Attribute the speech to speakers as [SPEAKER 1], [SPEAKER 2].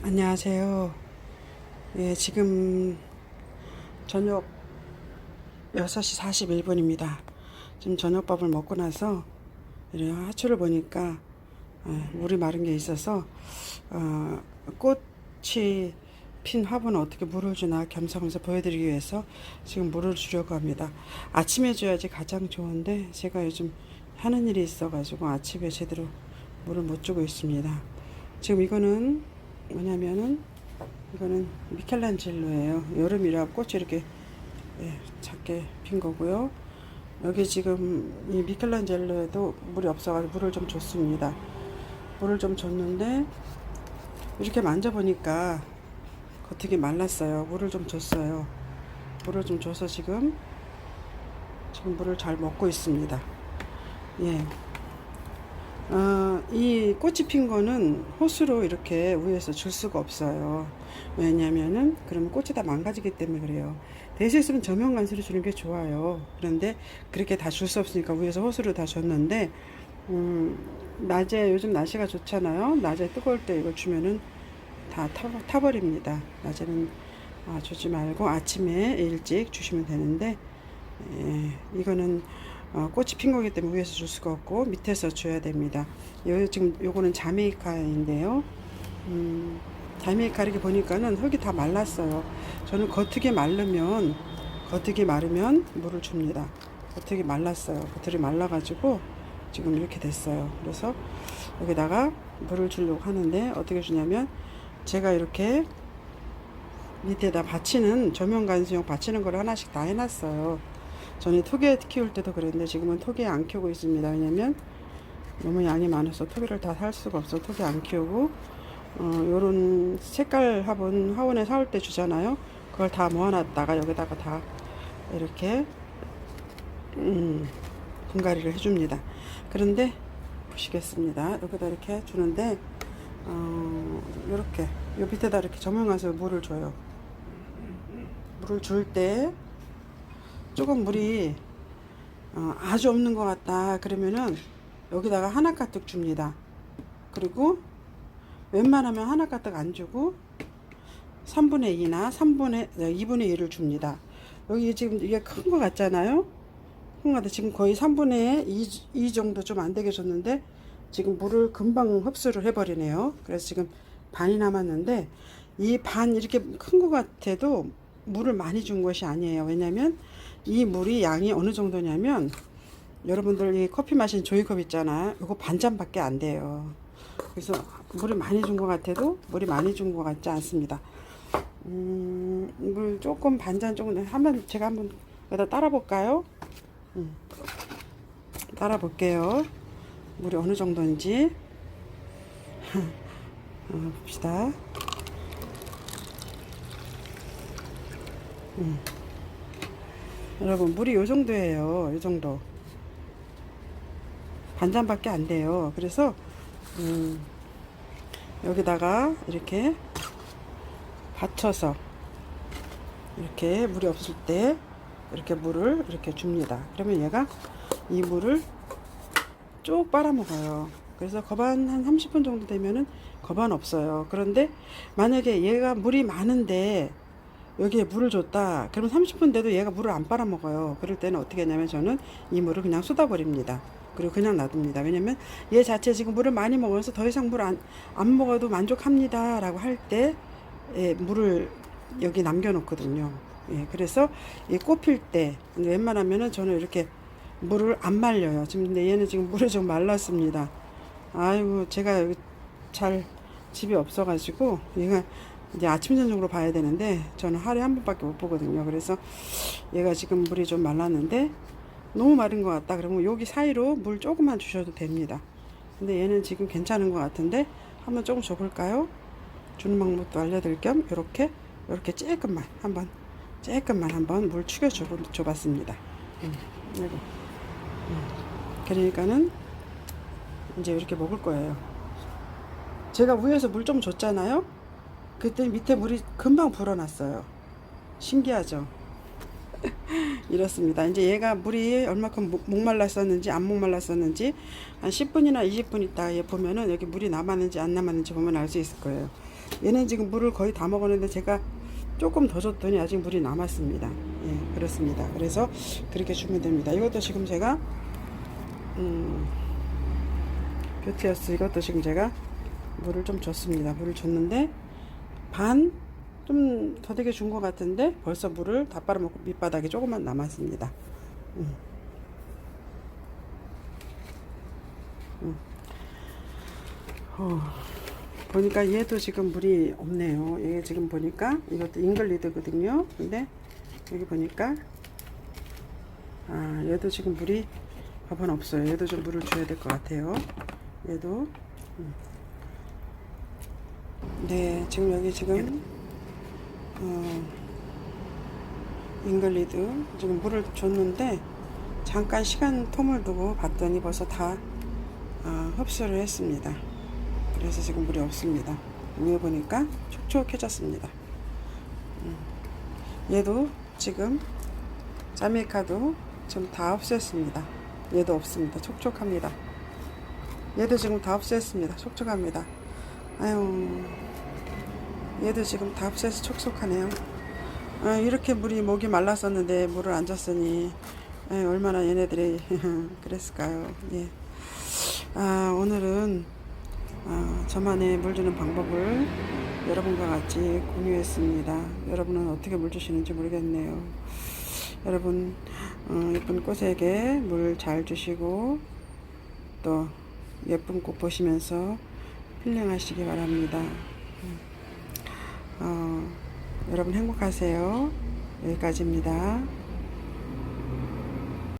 [SPEAKER 1] 안녕하세요. 예, 지금 저녁 6시 41분입니다. 지금 저녁밥을 먹고 나서 이래 하초를 보니까 예, 물이 마른 게 있어서 어, 꽃이 핀 화분에 어떻게 물을 주나 겸사겸사 보여드리기 위해서 지금 물을 주려고 합니다. 아침에 줘야지 가장 좋은데 제가 요즘 하는 일이 있어가지고 아침에 제대로 물을 못 주고 있습니다. 지금 이거는 뭐냐면은 이거는 미켈란젤로예요. 여름이라 꽃이 이렇게 예, 작게 핀 거고요. 여기 지금 이 미켈란젤로에도 물이 없어가지고 물을 좀 줬습니다. 물을 좀 줬는데 이렇게 만져보니까 겉흙이 말랐어요. 물을 좀 줬어요. 물을 좀 줘서 지금 지금 물을 잘 먹고 있습니다. 예. 어, 이 꽃이 핀 거는 호수로 이렇게 위에서 줄 수가 없어요. 왜냐면은 그러면 꽃이 다 망가지기 때문에 그래요. 대세수는 저면 관수로 주는 게 좋아요. 그런데 그렇게 다 줄 수 없으니까 위에서 호수로 다 줬는데 음, 낮에 요즘 날씨가 좋잖아요. 낮에 뜨거울 때 이걸 주면은 다 타, 타버립니다. 낮에는 아, 주지 말고 아침에 일찍 주시면 되는데 예, 이거는 어, 꽃이 핀 거기 때문에 위에서 줄 수가 없고 밑에서 줘야 됩니다. 요 지금 요거는 자메이카인데요. 음, 자메이카 이렇게 보니까는 흙이 다 말랐어요. 저는 겉흙이 마르면 겉흙이 마르면 물을 줍니다. 겉흙이 말랐어요. 겉흙이 말라가지고 지금 이렇게 됐어요. 그래서 여기다가 물을 주려고 하는데 어떻게 주냐면 제가 이렇게 밑에다 받치는 조명 간수용 받치는 걸 하나씩 다 해놨어요. 전에 토개 키울 때도 그랬는데 지금은 토개 안 키우고 있습니다. 왜냐면 너무 양이 많아서 토개를 다 살 수가 없어. 토개 안 키우고 어, 요런 색깔 화분 화원에 사올 때 주잖아요. 그걸 다 모아놨다가 여기다가 다 이렇게 음, 분갈이를 해줍니다. 그런데 보시겠습니다. 여기다 이렇게 주는데 어, 이렇게 요 밑에다 이렇게 조명해서 물을 줘요. 물을 줄 때 조금 물이 어, 아주 없는 것 같다 그러면은 여기다가 하나 가득 줍니다. 그리고 웬만하면 하나 가득 안 주고 3분의 2나 3분의 2분의 1을 줍니다. 여기 지금 이게 큰거 같잖아요. 큰거 같아. 지금 거의 3분의 2, 2 정도 좀 안 되게 줬는데 지금 물을 금방 흡수를 해버리네요. 그래서 지금 반이 남았는데 이 반 이렇게 큰거 같아도 물을 많이 준 것이 아니에요. 왜냐면 이 물이 양이 어느 정도냐면 여러분들 이 커피 마신 조이컵 있잖아요. 이거 반잔밖에 안 돼요. 그래서 물을 많이 준 것 같아도 물이 많이 준 것 같지 않습니다. 음, 물 조금 반잔 정도 한번 제가 한번 여기다 따라 볼까요? 음, 따라 볼게요. 물이 어느 정도인지 어, 봅시다. 음. 여러분 물이 요 정도예요. 요 정도. 반잔밖에 안 돼요. 그래서 음, 여기다가 이렇게 받쳐서 이렇게 물이 없을 때 이렇게 물을 이렇게 줍니다. 그러면 얘가 이 물을 쭉 빨아먹어요. 그래서 거반 한 30분 정도 되면은 거반 없어요. 그런데 만약에 얘가 물이 많은데 여기에 물을 줬다. 그러면 30분 돼도 얘가 물을 안 빨아먹어요. 그럴 때는 어떻게 하냐면 저는 이 물을 그냥 쏟아버립니다. 그리고 그냥 놔둡니다. 왜냐면 얘 자체 지금 물을 많이 먹어서 더 이상 물 안 안 먹어도 만족합니다. 라고 할때 예, 물을 여기 남겨놓거든요. 예, 그래서 이 꽃필 때 웬만하면은 저는 이렇게 물을 안 말려요. 지금 근데 얘는 지금 물이 좀 말랐습니다. 아이고 제가 잘 집이 없어가지고 얘가 이제 아침 저녁으로 봐야 되는데 저는 하루에 한 번밖에 못 보거든요. 그래서 얘가 지금 물이 좀 말랐는데 너무 마른 것 같다. 그러면 여기 사이로 물 조금만 주셔도 됩니다. 근데 얘는 지금 괜찮은 것 같은데 한번 조금 줘볼까요? 주는 방법도 알려드릴 겸 이렇게 이렇게 조금만 한번 조금만 한번 물 축여 줘, 줘봤습니다. 음, 이거. 음. 그러니까는 이제 이렇게 먹을 거예요. 제가 위에서 물 좀 줬잖아요. 그때 밑에 물이 금방 불어났어요. 신기하죠? 이렇습니다. 이제 얘가 물이 얼마큼 목- 목말랐었는지 안 목말랐었는지 한 10분이나 20분 있다 얘 보면은 여기 물이 남았는지 안 남았는지 보면 알 수 있을 거예요. 얘는 지금 물을 거의 다 먹었는데 제가 조금 더 줬더니 아직 물이 남았습니다. 예, 그렇습니다. 그래서 그렇게 주면 됩니다. 이것도 지금 제가 음, 뷰티어스 이것도 지금 제가 물을 좀 줬습니다. 물을 줬는데 반 좀 더되게 준 것 같은데 벌써 물을 다 빨아먹고 밑바닥에 조금만 남았습니다. 음. 음. 어, 보니까 얘도 지금 물이 없네요. 얘 지금 보니까 이것도 잉글리드거든요. 근데 여기 보니까 아 얘도 지금 물이 밥은 없어요. 얘도 좀 물을 줘야 될 것 같아요. 얘도 음. 네 지금 여기 지금 어, 잉글리드 지금 물을 줬는데 잠깐 시간 텀을 두고 봤더니 벌써 다 어, 흡수를 했습니다. 그래서 지금 물이 없습니다. 위에 보니까 촉촉해졌습니다. 음. 얘도 지금 자메이카도 지금 다 흡수했습니다. 얘도 없습니다. 촉촉합니다. 얘도 지금 다 흡수했습니다. 촉촉합니다. 아유, 얘도 지금 다 흡수해서 촉촉하네요. 아, 이렇게 물이 목이 말랐었는데 물을 안 줬으니 아유, 얼마나 얘네들이 그랬을까요? 예. 아, 오늘은 아, 저만의 물 주는 방법을 여러분과 같이 공유했습니다. 여러분은 어떻게 물 주시는지 모르겠네요. 여러분 어, 예쁜 꽃에게 물 잘 주시고 또 예쁜 꽃 보시면서 힐링하시기 바랍니다. 어, 여러분 행복하세요. 여기까지입니다.